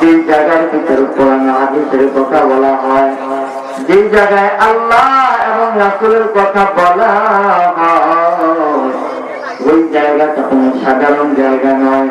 যে জায়গার ভিতরে কথা বলা হয় যে জায়গায় আল্লাহ এবং রাসূলের কথা বলা হয়, ওই জায়গাটা কোনো সাধারণ জায়গা নয়।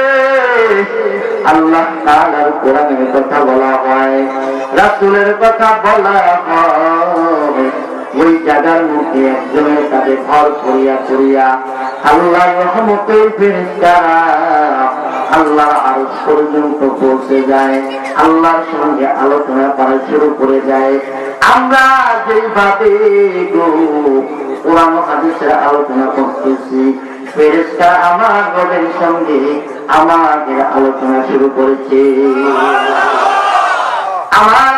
আল্লাহ তাআলার কোরআনের কথা বলা হয়, রাসূলের কথা বলা হয়। ওই জায়গার মধ্যে একজনের তাদের ঘর করিয়া করিয়া আল্লাহ রহমতের ফেরেশতারা আল্লাহ আরও পর্যন্ত পৌঁছে যায়, আল্লাহর সঙ্গে আলোচনা করা শুরু করে যায়। আমরা যেভাবে গো কোরআন হাদিসের আলোচনা করতেছি, ফেরেশতা আমার রবের সঙ্গে আমাদের আলোচনা শুরু করেছে। আমার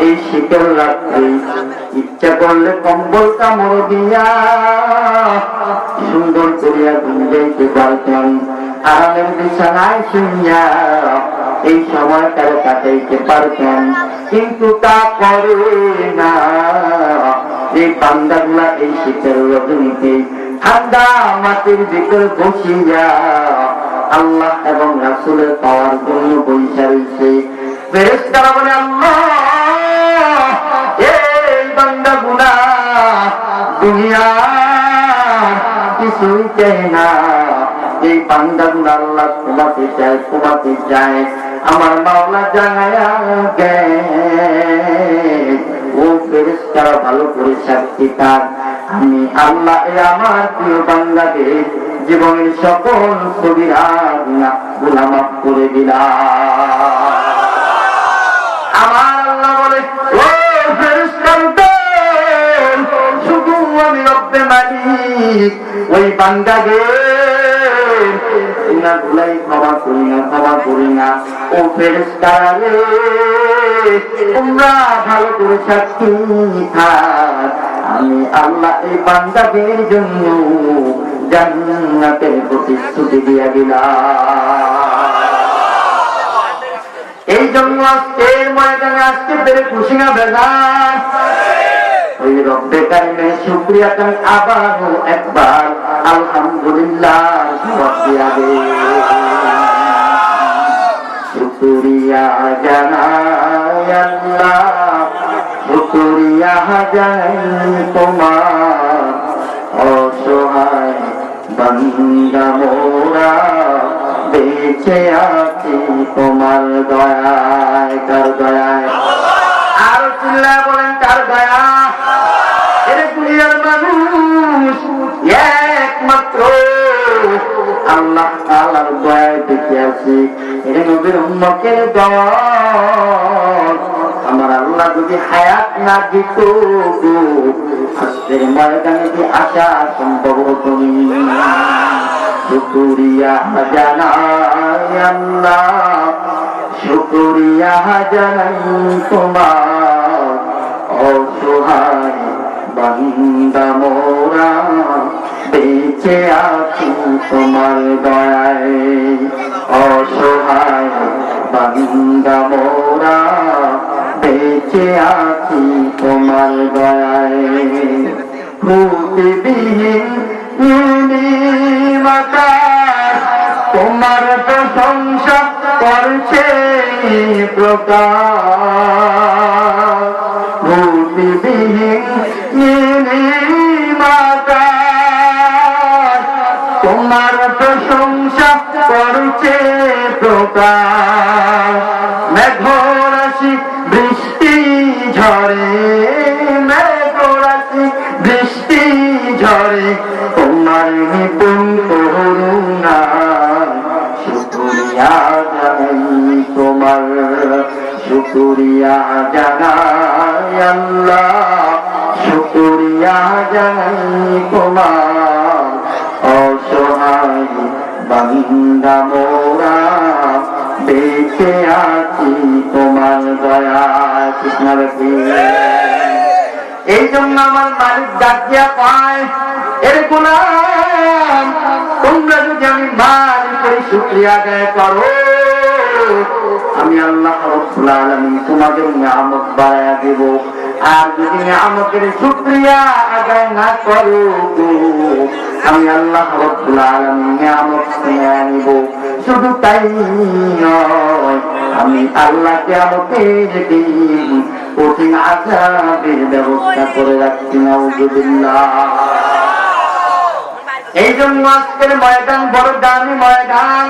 এই ইচ্ছা করলে কম্বল কামড় দিয়া সুন্দর করিয়া ঘুম যাইতে পারতেন আরামের বিছানায় শুনিয়া এই সময়টারে কাটাইতে পারতেন, কিন্তু তা করে না। এই বান্দাগুলা এই শীতের রজনীতে ঠান্ডা মাটির ভিতর বসিয়া আল্লাহ এবং রাসুলের পাওয়ার জন্য বৈশা রয়েছে ফেরেশতারা বলে, আল্লাহ এই বান্দা গুনা দুনিয়া কিছুই চাই না। এই বান্দা গুনা আল্লাহ তোমাকে চায় তোমাকে চায়। আমার মাওলা জানায়া ও ফেরেশতারা ভালো করে সাক্ষী তার আমি আল্লাহ এ আমার প্রিয় বান্দাকে জীবনের সকল কবিরা গুণা করে দিলাম। আমার আল্লাহ বলে ও ফেরেশতাগণ, শুধু আমি রব্বে মালিক ওই বান্দাকে গুনাহ গুলাই ক্ষমা করি না, ক্ষমা করি না। ও ফেরেশতারা রে তোমরা ভালো করে আমি আল্লাহ এই জন্য জান্নাতের প্রতিশ্রুতি দিয়া দিলাম। এই জন্য আজকের ময়দানে আসতে পেরে খুশি না বেদা ওই রব্বে কারিমের শুক্রিয়া তুমি আবারও একবার। আলহামদুলিল্লাহ দিয়া দে শুক্রিয়া জানাই আল্লাহ, শুক্রিয়া জানাই অসহায় বন্দা মোরা, বেঁচে আছি তোমার দয়ায়, কার দয়ায়? আর চিল্লা বলেন, কার দয়া এর দুনিয়ার মানুষ একমাত্র আল্লাহ আল্লাহর দয়ায় বেঁচে আছি। এর নবীর উম্মকের দয়া আমার আল্লাহ যদি হায়াত না দিত আজকের ময়দানে সম্ভব জানাই আল্লাহ জানাই তোমার অসহায় বান্দা মোরা বেঁচে আছি তোমার দয়ায়। অসহায় বান্দা মোরা বেঁচে আছি তোমার দয়ায়। প্রতিবিহীন মাতা, তোমার প্রশংসা করছে প্রকাশ। মেঘরাশি বৃষ্টি ঝরে এই জন্য আমার মালিক ডাকিয়া পায় এর গুলাম, তোমরা যদি আমি মালিকের শুক্রিয়া আদায় করো, আমি আল্লাহ রব্বুল আলামিন তোমাদের নিয়ামত বাড়ায়া দেব। আর যদি নিয়ামতের শুক্রিয়া আদায় না করো, আমি আল্লাহ রব্বুল নিয়ে নিব। শুধু তাই আমি আল্লাহকে আমাদের দিন কঠিন আজাবের ব্যবস্থা করে রাখছি, নাউজুবিল্লাহ। এই জন্য আজকের ময়দান বড় দামি ময়দান।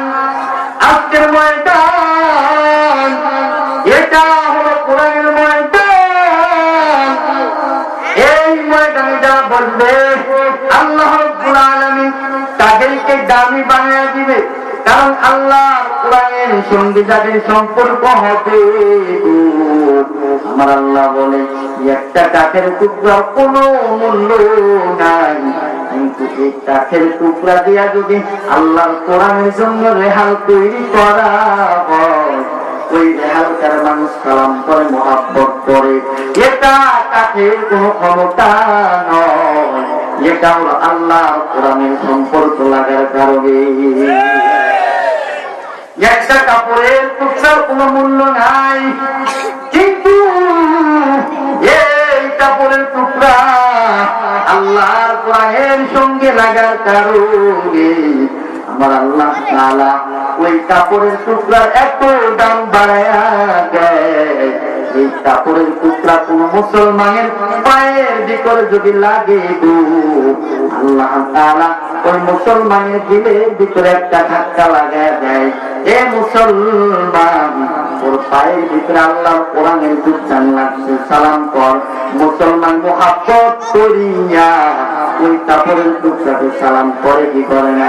আজকের ময়দান, এটা বলবে আল্লাহ তাদেরকে দামি বানিয়ে দিবে। কারণ আল্লাহ কোরআনের সঙ্গে যাদের সম্পর্ক হবে, আমার আল্লাহ বলে, একটা কাঠের টুকরা কোনো মূল্য নাই। কিন্তু এই কাঠের টুকরা দিয়া যদি আল্লাহর কোরআনের জন্য রেহাল তৈরি করা হয় ওই রেহালকার মানুষ সালাম করে মহাব্বত করে। এটা কাঠের কোনো ক্ষমতা নয়। এটা হলো আল্লাহ কোরআনের সম্পর্ক লাগার কারণে। একটা কাপড়ের টুকরার কোনো মূল্য নাই। কিন্তু এই কাপড়ের টুকরা আল্লাহর কোরআনের সঙ্গে লাগার কারণে। আমার আল্লাহ তাআলা ওই কাপড়ের টুকরার এত দাম বাড়ায়া এই কাপড়ের টুকরা কোন মুসলমানের পায়ের ভিতরে যদি লাগে আল্লাহ তাআলা ওই মুসলমানের দিলের ভিতরে একটা ধাক্কা লাগায় দেয়। এ মুসলমান, ওর পায়ের ভিতরে আল্লাহ কোরআনের দুর্জান লাগছে, সালাম কর। মুসলমান মোহাব্বত করিয়া ওই কাপড়ের টুকরাকে সালাম করে কি করে না?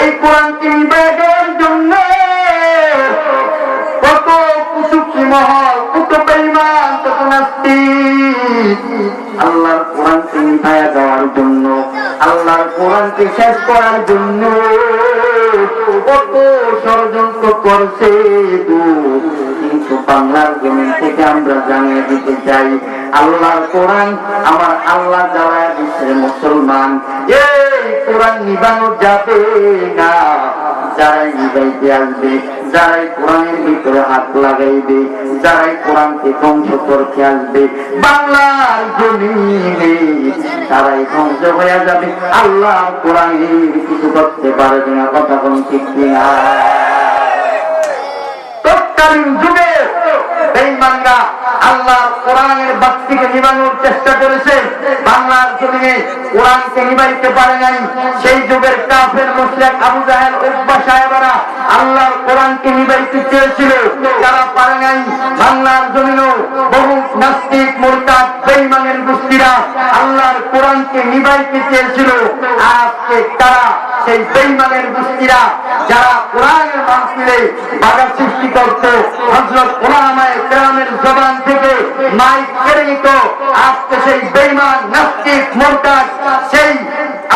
এই জন্য কত কুচুকি মহল, কত কত নাস্তি আল্লাহর দেওয়ার জন্য, আল্লাহর শেষ করার জন্য কত ষড়যন্ত্র করছে কিন্তু বাংলার থেকে আমরা জানিয়ে দিতে চাই, আল্লাহর কোরআন আমার আল্লাহ জ্বালায় দিচ্ছে মুসলমান। কোরআন নিবানো যাবে না। যারাই নিবাইতে আসবে, যারাই কোরআনের ভিতরে হাত লাগাইবে, যারাই কোরআনকে ধ্বংস করতে আসবে, বাংলার জমিনে তারাই ধ্বংস হয়ে যাবে। আল্লাহ কোরআনের কিছু করতে পারবে না, কথা কোন ঠিক কিনা? তৎকালীন যুগে বেঈমানরা আল্লাহ কোরআনের বাক্তিকে নিবানোর চেষ্টা করেছে। বাংলার জমিনে কোরআনকে নিবাইতে পারে নাই। সেই যুগের কাফের মুশরিক আবু জাহেল, উকবা সাহেবরা আল্লাহর কোরআনকে নিবাইতে চেয়েছিল। তারা পারে নাই, বাংলার জমিনেও বহু নাস্তিক, মুরতাদ, বেঈমানের গোষ্ঠীরা আল্লাহর কোরআনকে নিবাইতে চেয়েছিল। আজকে তারা সেই বেঈমানের গোষ্ঠীরা যারা কোরআনের মাহফিলে বাধা সৃষ্টি করত হজরত ওলামায়ে কেরামের জবান থেকে মাইক কেড়ে নিত আজকে সেই বেঈমান নাস্তিক মোরতাদ সেই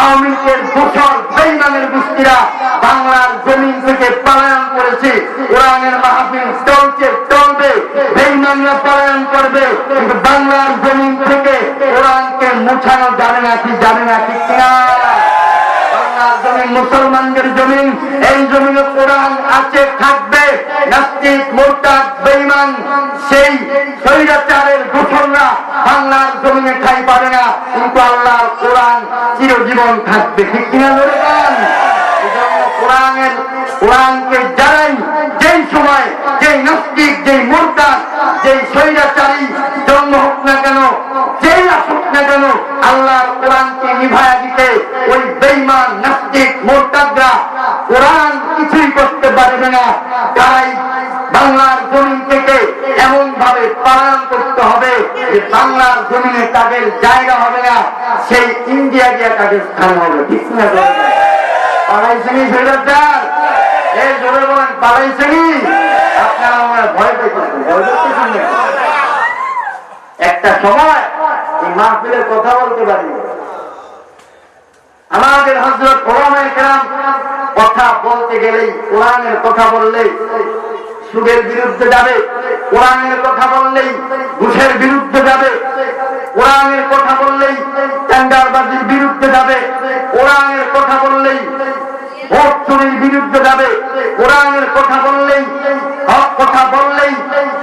আওয়ামী লীগের দোষর বেঈমানের গোষ্ঠীরা বাংলার জমিন থেকে পলায়ন করেছে। কোরআনের মাহফিল চলছে, চলবে বেঈমানরা পলায়ন করবে, কিন্তু বাংলার জমিন থেকে কোরআনকে মুছানো যাবে না কি যাবে না ঠিক কিনা। বাংলার জমিন মুসলমানদের জমিনে কোরআন আছে থাকবে নাস্তিক মোরতাদ বেঈমান সেই স্বৈরাচারের দোষররা বাংলার জমিনে ঠাই পাবে না কিন্তু আল্লাহর কোরআন চিরজীবন থাকবে। ঠিক কিনা ধরে জন্য কোরআনের, কোরআনকে যারাই যেই সময়, যেই নাস্তিক, যেই মোরতাদ, যেই স্বৈরাচারী জন্ম হোক না কেন, যেই আসুক না কেন, আল্লাহর কোরআনকে নিভায়া দিতে ওই বেইমান নাস্তিক, মোরতাদরা কোরআন কিছুই করতে পারবে না। তাই বাংলার জমিন থেকে এমন ভাবে পালন করতে যে বাংলার জমিনে তাদের জায়গা হবে না, সেই ইন্ডিয়া গিয়া তাদের স্থান হবে। ঠিক না পালাইছেনি সেটার এই জোরে বলেন পালাইছেনি আপনারা আমার ভয় পেয়েছেন? একটা সময় এই মাহফিলের কথা বলতে পারি। আমাদের হজরত কোরআনের কথা বলতে গেলেই, কোরআনের কথা বললেই সুদের বিরুদ্ধে যাবে, কোরআনের কথা বললেই ঘুষের বিরুদ্ধে যাবে, কোরআনের কথা বললেই টেন্ডারবাজির বিরুদ্ধে যাবে, কোরআনের কথা বললেই ভোট চুরির বিরুদ্ধে যাবে। কোরআনের কথা বললেই, হক কথা বললেই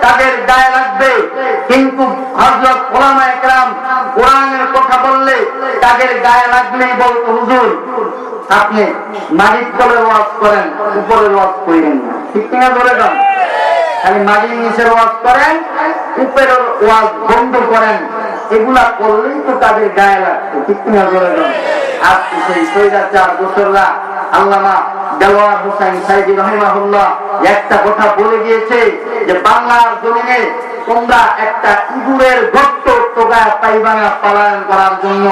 তাদের গায়ে লাগবে। কিন্তু হজরত কোরআন একরাম কোরআনের কথা বললে তাদের গায়ে লাগলেই বলতো, হুজুর, আপনি মালিক তলে ওয়াজ করেন উপরে ওয়াজ করেন না। ঠিক কিনা ধরে যান খালি মালিক নিচের ওয়াজ করেন, উপরের ওয়াজ বন্ধ করেন, এগুলা করলেই তো তাদের গায়ে লাগতো ঠিক কিনা ধরে যান আজকে সেই সৈরাচার দোসররা আল্লামা দেওয়ার হোসেন সাইদি রহিমাহুল্লাহ একটা কথা বলে গিয়েছে যে বাংলার জমিনে তোমরা একটা ইঁদুরের গর্ত টোকায় পাইবানা পালন করার জন্য।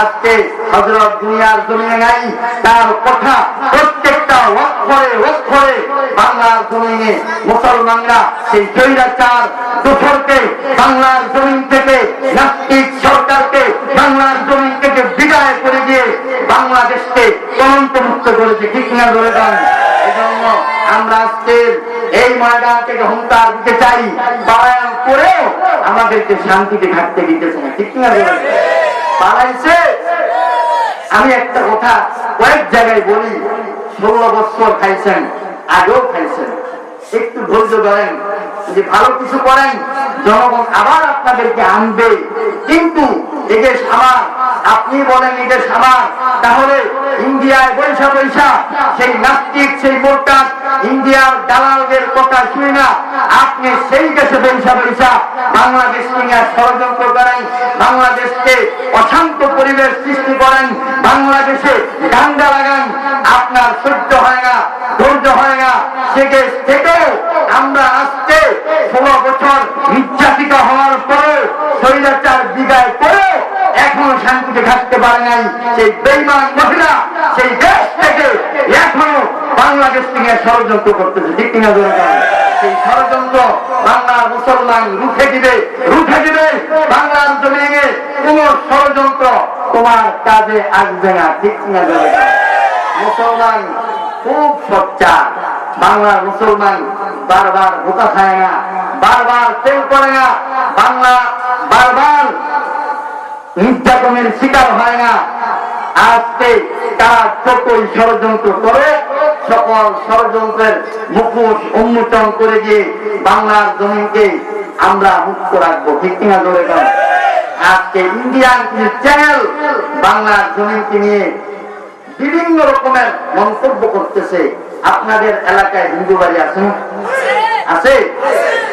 আজকে হজরত দুনিয়ার জমিনে নাই, তার কথা প্রত্যেকটা অক্ষরে অক্ষরে বাংলার জমিনে মুসলমানরা সেই জৈরাচার দোসরকে বাংলার জমিন থেকে, নাস্তিক সরকারকে বাংলার জমিন থেকে বিদায় করে দিয়ে বাংলাদেশকে তদন্ত মুক্ত করেছে। ঠিক না ধরে যান এজন্য আমরা আজকে এই হুঙ্কার দিতে চাই পালায়ন করেও আমাদেরকে শান্তিতে দিতেছে না ঠিক না পালাইছে আমি একটা কথা কয়েক জায়গায় বলি, ষোলো বছর খাইছেন, আগেও খাইছেন। একটু ধৈর্য ধরেন যে ভালো কিছু করেন, জনগণ আবার আপনাদেরকে আনবে। কিন্তু এদেশ আমার আপনি বলেন এদেশ আমার তাহলে ইন্ডিয়ায় বৈশা বৈশা, সেই নাস্তিক, সেই মোরটাদ ইন্ডিয়ার দালালদের কথা শুনে না। আপনি সেই দেশে বৈশা বৈশা, বাংলাদেশ নিয়ে ষড়যন্ত্র করেন, বাংলাদেশকে অশান্ত পরিবেশ সৃষ্টি করেন, বাংলাদেশে ডান্ডা লাগান, আপনার সহ্য হয় না, ধৈর্য হয় না। দেশ থেকেও আমরা আজকে ষোলো বছর নির্যাতিত হওয়ার পরে শৈলাচার বিদায় করে শান্তিতে থাকতে পারে নাই। সেই বেইমান মহিলা, সেই দেশ থেকে এখনও বাংলাদেশ থেকে ষড়যন্ত্র করতেছে। ঠিক কিনা সেই ষড়যন্ত্র মুসলমান রুখে দিবে রুখে দিবে। বাংলার কোন ষড়যন্ত্র তোমার কাজে আসবে না। ঠিক কিনা মুসলমান খুব সচ্চার বাংলার মুসলমান বারবার ধোকা খায় না, বারবার তেল করে না। বাংলা বারবার নির্যাতনের শিকার হয় না। আজকে তারা যতই ষড়যন্ত্র করে, সকল ষড়যন্ত্রের মুখোশ উন্মোচন করে দিয়ে বাংলার জমিনকে আমরা মুক্ত রাখব। ঠিক কিনা ধরে আজকে ইন্ডিয়ান কিছু চ্যানেল বাংলার জমিনকে নিয়ে বিভিন্ন রকমের মন্তব্য করতেছে। আপনাদের এলাকায় হিন্দু বাড়ি আছে? আছে?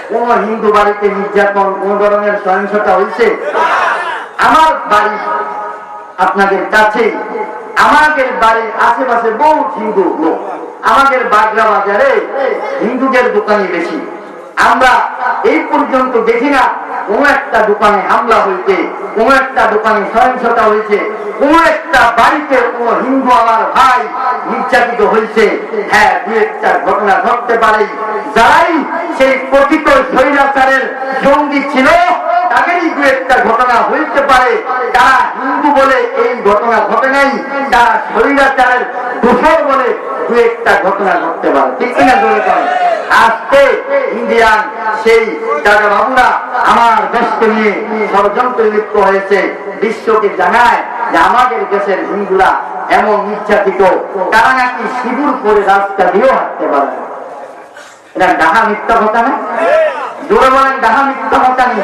কোন হিন্দু বাড়িতে নির্যাতন, কোন ধরনের সহিংসতা হয়েছে আমার বাড়ি আপনাদের কাছে, আমাদের বাড়ির আশেপাশে বহু হিন্দু লোক। আমাদের বাগড়া বাজারে হিন্দুদের দোকানে বেশি। আমরা এই পর্যন্ত দেখি না কোন একটা দোকানে হামলা হয়েছে কোন একটা দোকানে সহিংসতা হয়েছে কোন একটা বাড়িতে কোন হিন্দু আমার ভাই নির্যাতিত হয়েছে। হ্যাঁ দু একটা ঘটনা ঘটতে পারে। যারাই সেই কথিত স্বৈরাচারের জঙ্গি ছিল, তাদেরই দু একটা ঘটনা হইতে পারে। তারা হিন্দু বলে এই ঘটনা ঘটে নাই, তারা স্বৈরাচারের দোষর বলে দু একটা ঘটনা ঘটতে পারে। ঠিক কিনা ইন্ডিয়ান সেই দাদা বাবুরা আমার দেশকে নিয়ে ষড়যন্ত্র লিপ্ত হয়েছে। বিশ্বকে জানায় যে আমাদের দেশের হিন্দুরা এমন নির্যাতিত। তারা নাকি সিঁদুর করে রাস্তা দিয়েও হাঁটতে পারে। এটা ডাহা মিথ্যা না? জোরে বলেন, ডাহা মিথ্যা নেই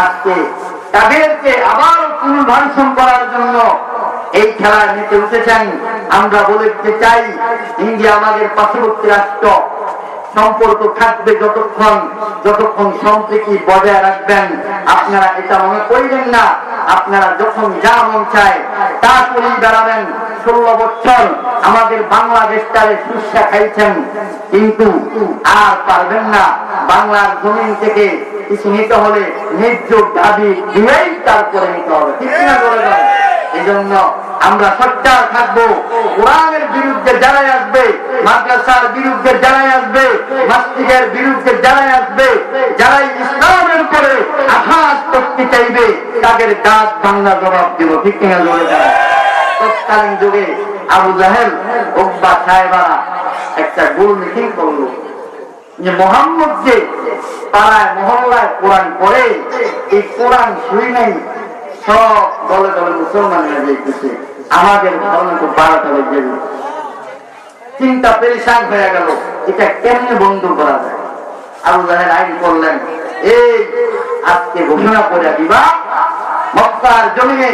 আজকে তাদেরকে আবার পুনর্বাসন করার জন্য এই খেলায় নিতে উঠেছেন। আমরা বলতে চাই, ইন্ডিয়া আমাদের পার্শ্ববর্তী রাষ্ট্র সম্পর্ক থাকবে যতক্ষণ যতক্ষণ সম্প্রীতি বজায় রাখবেন, আপনারা এটা মনে করবেন না। আপনারা যখন যা মন চায়, তা করেই বেড়াবেন। ষোলো বছর আমাদের বাংলাদেশটারে সুস্যা খাইছেন, কিন্তু আর পারবেন না। বাংলার জমিন থেকে কিছু নিতে হলে ন্যায্য দাবি দিয়েই তারপরে নিতে হবে। ঠিক না বলে দেন এই জন্য আমরা সচ্চার থাকব। কোরআনের বিরুদ্ধে যারাই আসবে, মাদ্রাসার বিরুদ্ধে যারাই আসবে মাস্তিকের বিরুদ্ধে যারাই আসবে, যারাই ইসলামের উপরে আঘাত করতে চাইবে, তাদের দাঁত বাংলা জবাব দিব। ঠিক কিনা জোরে যারা তৎকালীন যুগে আবু জাহেল ওব্বা সাহেবারা একটা গোল মিটিং করল। যে মোহাম্মদ যে পাড়ায়, মহল্লায় কোরআন পড়ে, এই কোরআন শুই নাই। সব দলে দলে আমাদের ধর্ম তো চিন্তা হয়ে গেল। এটা কেমনে বন্ধ করা যায়? আইন করলেন, এই আজকে ঘোষণা করে মক্কার জমিনে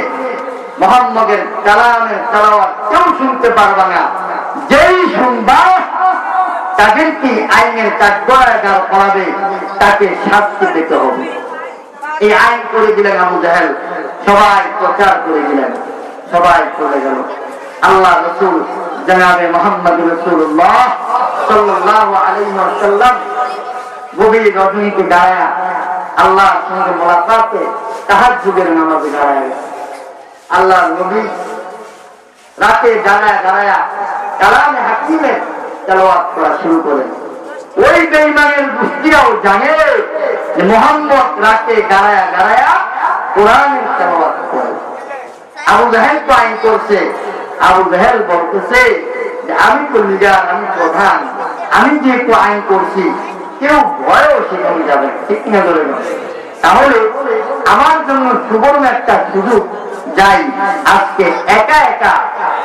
মোহাম্মদের কালামের তালাওয়াত কেউ শুনতে পারবা না। যেই শুনবা, তাদেরকে আইনের কাঠগড়ায় দাঁড় করাবে, তাকে শাস্তি পেতে হবে। এই আইন করে দিলেন আবু জাহেল। সবাই প্রচার করে দিলেন। সবাই চলে গেল। আল্লাহ রসুল জানাবে মোহাম্মদ রসুল্লাহ গভীর রজনীতে দাঁড়ায় আল্লাহর সঙ্গে মোলাকাতে তাহার যুগের নামাজে দাঁড়ায় আল্লাহ নবী রাতে দাঁড়ায় দাঁড়ায় কালামে হাকিমের তেলাওয়াত করা শুরু করেন। ওই বেইমানের গোষ্ঠীরাও জানে যে মোহাম্মদ রাতে গাড়ায়া গাড়ায়া যে, আমি তো আমি প্রধান, আমি যেহেতু আইন করছি, কেউ ভয়ও সেখানে যাবে ঠিক তাহলে আমার জন্য সুবর্ণ একটা সুযোগ যাই। আজকে একা একা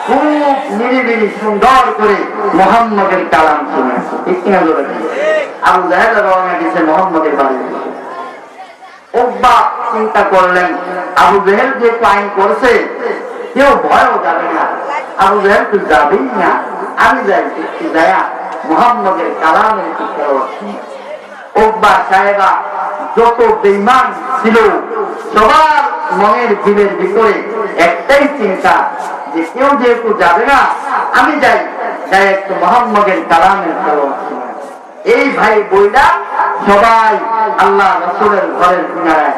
খুব নিরিবিলি সুন্দর করে মোহাম্মদের কালাম শুনে আবু দিয়েছে মোহাম্মদের বাড়ি চিন্তা করলেন, আবু জেহেল যেহেতু আইন করছে, কেউ ভয়ও যাবে না। আবু জেহেল তো যাবেই না। আমি যাই, একটু যায়া মোহাম্মদের কালামের ওব্বা সাহেবা যত বেইমান ছিল, সবার মনের দিলের ভিতরে একটাই চিন্তা যে কেউ যেহেতু যাবে না, আমি যাই যাই একটু মোহাম্মদের কালামের এই ভাই বইটা সবাই আল্লাহ রসুলের ঘরের কিনারায়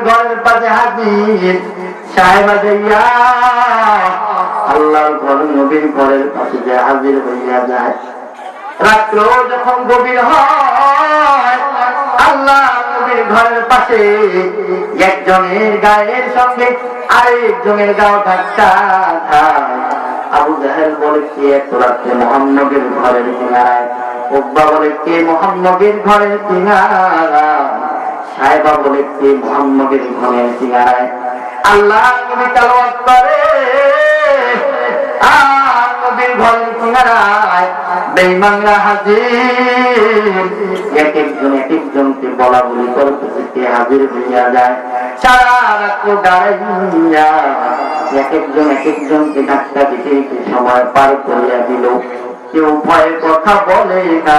ঘরের পাশে হাজির। নবীর ঘরের ঘরের পাশে একজনের গায়ের সঙ্গে আরেকজনের গাও ধাক্কা আবু জাহেল বলে, কে এত রাত্রে মোহাম্মদের ঘরের কিনারায়? ওব্বা বলে, কে মোহাম্মদের ঘরের কিনারা সাহেবা বলে মোহাম্মদের ঘরের কিনারায় আল্লাহ এক একজন এক একজনকে সময় পার করিয়া দিল। কেউ ভয়ে কথা বলে না।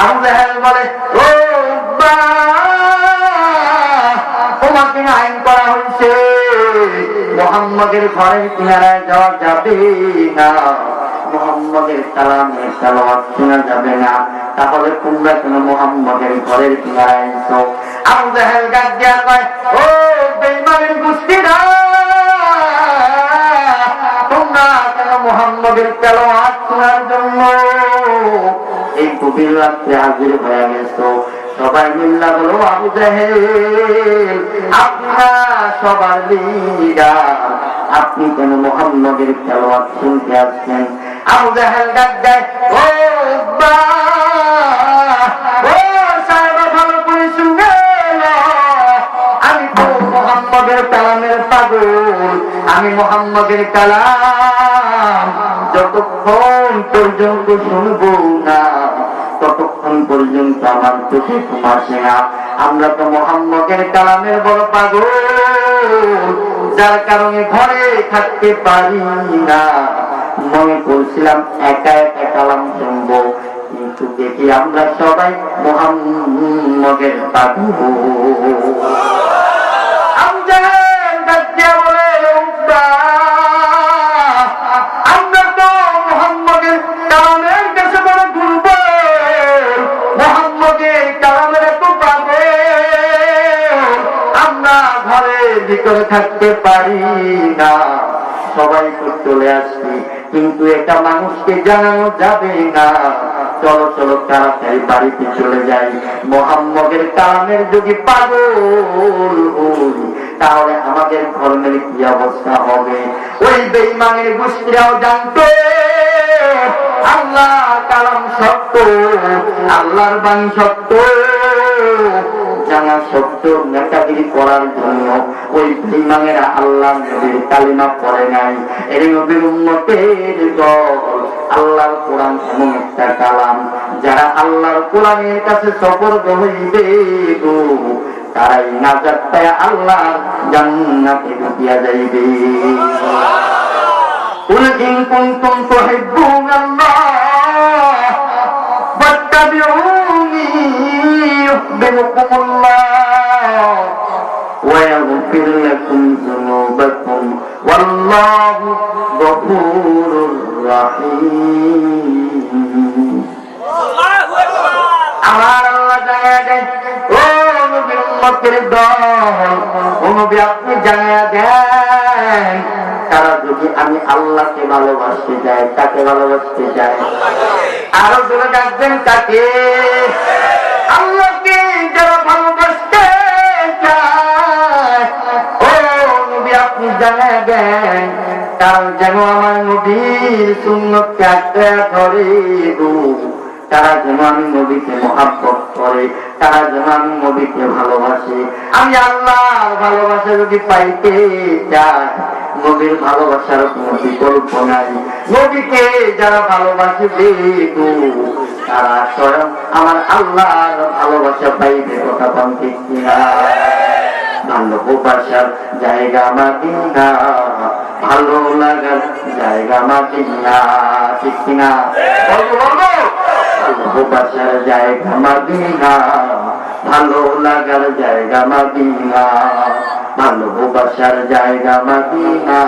আবু জাহেল বলে তোমাকে আইন করা হয়েছে। মোহাম্মদের ঘরের কিনারায় যাওয়া যাবে না। মোহাম্মদের কালামের তালাওয়াত শোনা যাবে না। তাহলে তোমরা কেন মোহাম্মদের ঘরের কিনারায় তোমরা কেন মোহাম্মদের শোনার জন্য গভীর রাত্রে হাজির হয়ে সবাই মিল্লা বলো আবু জাহেল। আপনার সবার আপনি কেন মোহাম্মদের তেলাওয়াত শুনতে আসছেন? আবু জাহেল আমি মোহাম্মদের কালাম। যতক্ষণ পর্যন্ত শুনব না ততক্ষণ পর্যন্ত আমার চোখে ঘুম আসে না। আমরা তো মোহাম্মদের কালামের বড় পাগল, যার কারণে ঘরে থাকতে পারি না। মনে করছিলাম একা একা কালাম শুনব কিন্তু দেখি আমরা সবাই মোহাম্মদের পাগল। ভিতরে থাকতে পারি না। সবাই তো চলে আসছি, কিন্তু এটা মানুষকে জানানো যাবে না। চলো চলো, তাড়াতাড়ি বাড়িতে চলে যাই। মোহাম্মদের কালামের যদি পাগল তাহলে আমাদের ধর্মের কি অবস্থা হবে? ওই বেইমানের গোষ্ঠীরাও জানতো আল্লাহ কালাম সত্য, আল্লাহর বাণী সত্য। জানা সত্য নেতাগিরি করার জন্য ওই বেইমানেরা আল্লাহ নবীর কালিমা পড়ে নাই এর নবীর উন্নতের দল আল্লাহর কোরআন এমন একটা কালাম যারা আল্লাহর কোরআনের কাছে সফর হইবে গো তারাই নাজাত পায় আল্লাহ জান্নাতে ঢুকিয়া যাইবে قل إن كنتم تحبون الله يحببكم الله ويغفر لكم ذنوبكم والله غفور رحيم আমার আল্লাহ জানায়া দেন ও নবীর উম্মতের দল ও নবী আপনি জানায়া দেন তারা যদি আমি আল্লাহকে ভালোবাসতে যাই তাকে ভালোবাসতে যাই আরো জোরে ডাকবেন তাকে আল্লাহকে আপনি জানায়া যেন আমার নবীর সুন্নতকে আঁকড়ে ধরে তারা যেন আমি নবীকে মহাব্বত করে, তারা যেন আমি নবীকে ভালোবাসে। আমি আল্লাহর ভালোবাসা যদি পাইতে চাই, নবীর ভালোবাসার কোন বিকল্প নাই। নবীকে যারা ভালোবাসে গো তারা স্বয়ং আমার আল্লাহর ভালোবাসা পাইবে, কথা পান কিনা জায়গা ভালো লাগার জায়গা মাদিনা, ঠিক জায়গা মাদিনা, ভালো লাগার জায়গা মাদিনা। ভালোবাসার জায়গা মাদিনা,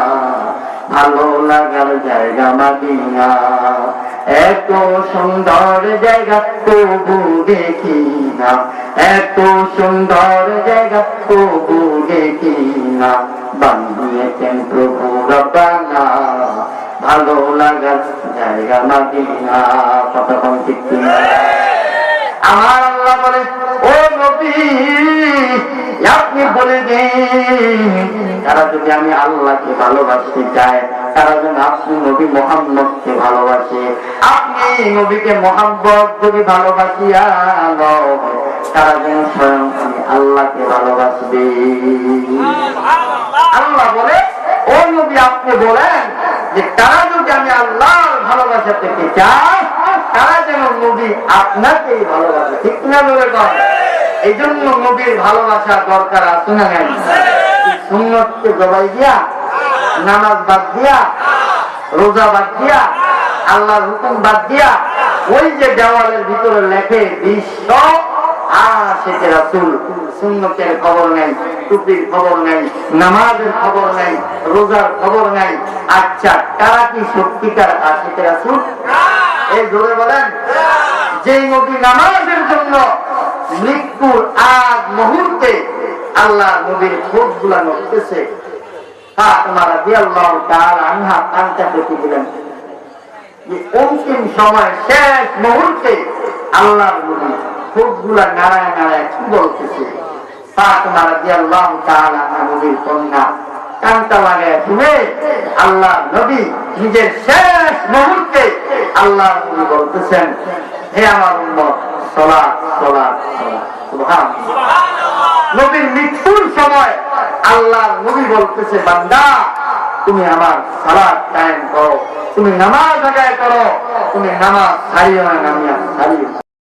ভালো লাগার জায়গা মাদিনা। এত সুন্দর জায়গা তবু দেখি না। এত সুন্দর জায়গা, তবু দেখি না। বানিয়েছেন প্রভু রবানা ভালো লাগার জায়গা মাদিনা। কতক্ষণ ঠিক? আমার আল্লাহ বলে, ও নবী, আপনি বলে দিন। তারা যদি আমি আল্লাহকে ভালোবাসতে চায়, তারা যেন আপনি নবী মোহাম্মদকে ভালোবাসে। আপনি নবীকে মোহাম্মদ যদি ভালোবাসিয়া এই জন্য নবীর ভালোবাসা দরকার আছে না সুন্নতকে জবাই দিয়া, নামাজ বাদ দিয়া, রোজা বাদ দিয়া, আল্লাহর হুকুম বাদ দিয়া, ওই যে দেওয়ালের ভিতরে লেখে, বিশ্ব আশেকে রাসূল সুন্নতের খবর নেই টুপির খবর নেই নামাজের খবর নেই রোজার খবর নেই। আচ্ছা তারা কি সত্যিকার রাসূল? এই ধরে বলেন। যে নবী নামাজের জন্য মৃত্যুর আগ মুহূর্তে আল্লাহ নবীর খোঁজগুলা নড়তেছে অন্তিম সময় শেষ মুহূর্তে আল্লাহর নবী খোঁজগুলা নাড়ায় নাড়ায় কন্যা আল্লাহ নবী নিজের শেষ মুহূর্তে আল্লাহ বলতেছেন, হে আমার নবীর মৃত্যুর সময় আল্লাহ নবী বলতেছে, বান্দা, তুমি আমার সালাদ কায়েম করো, তুমি নামাজ আদায় করো, তুমি নামাজ ছাড়িও না নামিয়া ছাড়িও